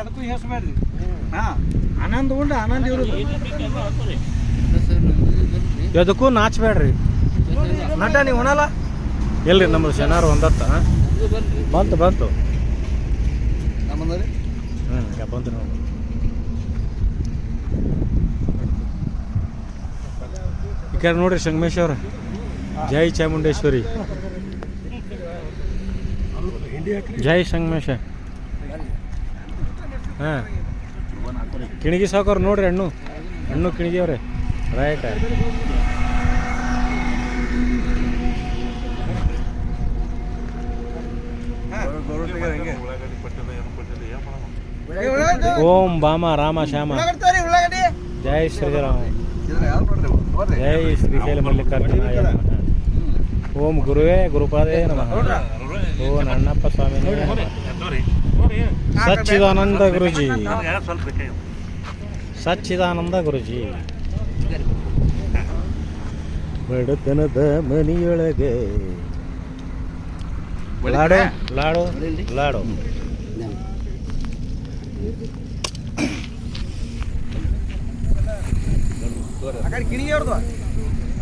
ಅದಕ್ಕೂ ಹೆಸಬೇಡ್ರಿ ಹಾ ಆನಂದ ಉಂಡು ಆನಂದ ಇವ್ರು ಎದಕ್ಕೂ ನಾಚಬೇಡ್ರಿ. ನಟ ನೀವು ಉಣಲ್ಲ ಎಲ್ರಿ ನಮ್ಮ ಶನಾರು ಒಂದತ್ತ. ಬಂತು ಬಂತು. ಹ್ಞೂ ಬಂತು ನೋಡಿ. ಈ ಕಡೆ ನೋಡ್ರಿ ಸಂಗಮೇಶ್ವರ ಜೈ ಚಾಮುಂಡೇಶ್ವರಿ. ಜೈ ಸಂಗಮೇಶ. ಹಾಂ. ಕಿಣಗಿ ಸಾಕೋರು ನೋಡ್ರಿ ಹಣ್ಣು. ಹಣ್ಣು ಕಿಣಗಿ ಅವ್ರೆ ರೈಟ್. ಓಂ ಬಾಮ ರಾಮ ಶ್ಯಾಮ. ಜೈ ಶ್ರೀರಾಮ. ಜೈ ಶ್ರೀಶೈಲ ಮಲ್ಲಿಕಾರ್ಜುನ ಓಂ ಗುರುವೇ ಗುರುಪಾದೇ ನಮಃ. ಓ ನನ್ನಪ್ಪ ಸ್ವಾಮಿ ಸಚ್ಚಿದಾನಂದ ಗುರುಜಿ. ಸಚ್ಚಿದಾನಂದ ಗುರುಜಿ. ಬಡತನದ ಮನಿಯೊಳಗೆ. ಲಾಡು ಲಾಡು ಲಾಡು.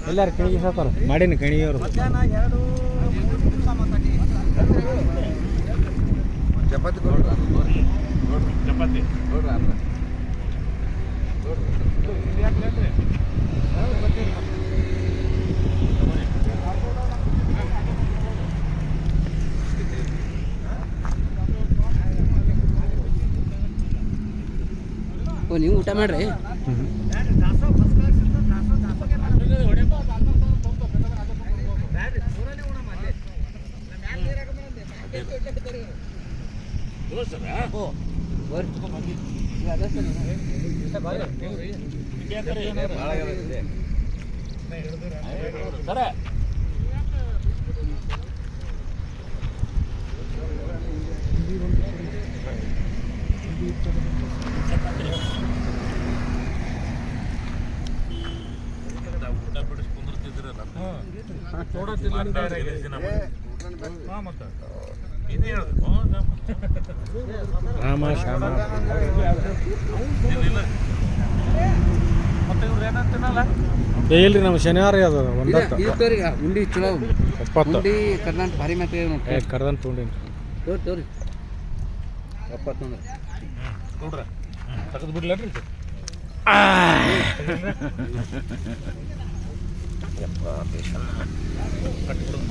ಎಲ್ಲಾರು ಕಿಣಿಗೆ ಸಾಕಾರ ಮಾಡೀನಿ ಕಿಣಿಯವರು ಮಧ್ಯಾಹ್ನ ಎರಡು ಚಪಾತಿ. ಚಪಾತಿ ಓ ನೀವು ಊಟ ಮಾಡ್ರಿ? ಊಟ ಬಿಡಿಸಿ ಕುಂದಿರ್ತಿದ್ರಲ್ಲ ಇದೇ ಹೇಳುದು ರಾಮ ಶ್ಯಾಮ ಮತ್ತೆ ಇವ್ರು ಏನಂತೀನಲ್ಲ ಏ ಇಲ್ರಿ ನಮ್ಮ ಶನಿವಾರ ಅದು ಒಂದತ್ತ ಉಂಡಿ ಚಲೋ ಎಪ್ಪತ್ತು. ಉಂಡಿ ಕರ್ನಾಟಕ ಭಾರಿ ಮತ್ತೆ ಏ ಕರ್ದಂತ ಉಂಡಿ ತೋರಿ ತೋರಿ. ಎಪ್ಪತ್ತೊಂದು. ನೋಡ್ರ ತೆಗೆದು ಬಿಡ್ಲೇನ್ರಿ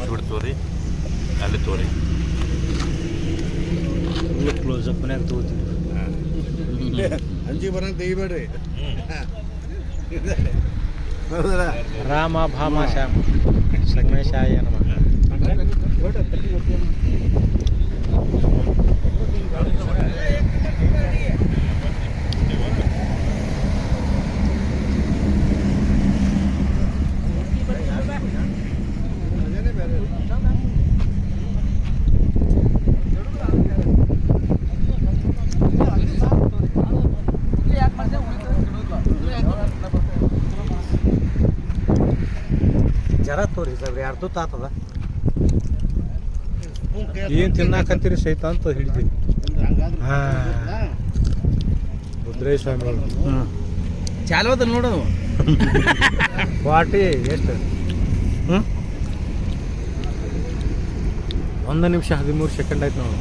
ಬಿಡ್ತೋರಿ ಅಲ್ಲಿ ತೋರಿ ಕ್ಲೋಸ್ ಅಪ್ನಾಗ ತಗೋತೀವಿ ಅಂಜಿ ಬರಂಗ್ ತೆಗಿಬೇಡ್ರಿ ರಾಮ ಭಾಮ ಶ್ಯಾಮ ಸಂಗಮೇಶಾಯ ನಮಃ ಜರ ತೋರಿ ಸರ್ ಯಾರ್ದು ತಾತದ. ಏನು ತಿನ್ನಾಕಂತೀರಿ ಸಹಿತ ಅಂತ ಹಿಡಿದೀವಿ ಹಾಂ. ರುದ್ರೇಶ ಸ್ವಾಮಿಗಳು ಚಾಲು ಅದ ನೋಡೋದು ಕ್ವಾಟಿ ಎಷ್ಟು? ಹ್ಞೂ ಒಂದು ನಿಮಿಷ ಹದಿಮೂರು ಸೆಕೆಂಡ್ ಆಯ್ತು ನೋಡಿ.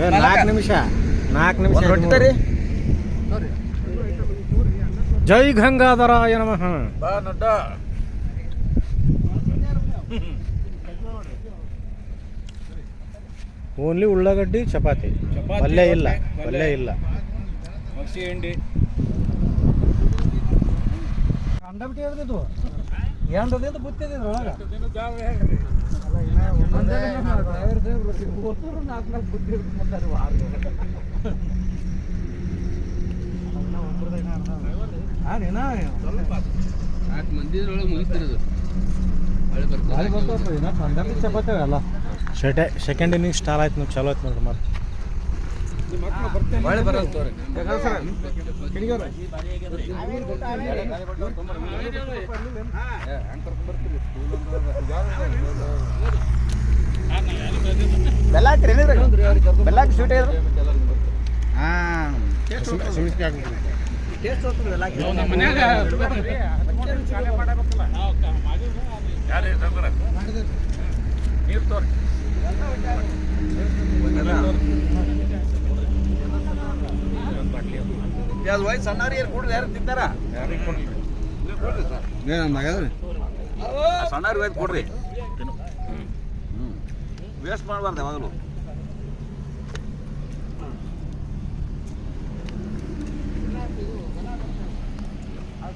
ಏ ನಾಲ್ಕು ನಿಮಿಷ ನಾಲ್ಕು ನಿಮಿಷ ಹದಿಮೂರು. ಜೈ ಗಂಗಾಧರಾಯ ನಮಃ. ಬಾ ನಡ್ಡ. ಓನ್ಲಿ ಉಳ್ಳಾಗಡ್ಡಿ ಚಪಾತಿ. ಪಲ್ಯ ಇಲ್ಲ ಪಲ್ಯ. ಇಲ್ಲ. ಹಿಂಡಿ. ಅಂಡಬಿಟ್ಟು ಬುತ್ತಿದ್ದು ಒಳಗೆ. ನಾಲ್ಕು ಮಂದಿದ್ರೊಳಗೆ ಮುಗಿಸ್ತಿರೋದು ಸೆಟೆ ಸೆಕೆಂಡ್ ಇನ್ನಿಂಗ್ ಸ್ಟಾರ್ ಆಯ್ತು ನೋಡಿ ಚಲೋ ಆಯ್ತು ನೋಡ್ರಿ ಮತ್ತೆ ಹೊಳೆ ಬರಲ್ಲ ತೋರಿ. ಬೆಲ್ಲ ಹಾಕ್ರಿ ಬೆಲ್ಲ ಹಾಕಿ ಸ್ವೀಟ್ ಹಾಂ ಟೇಸ್ಟ್ ನೀರು ತೋರಿ. ಅದು ವಯಸ್ಸು ಸಣ್ಣವ್ರು ಏನು ಕುಡ್ದು ಯಾರು ತಿಂತಾರ? ಸಣ್ಣವ್ರು ಒಯ್ದು ಕೊಡ್ರಿ ವೇಸ್ಟ್ ಮಾಡಬಾರ್ದು ಯಾವಾಗಲೂ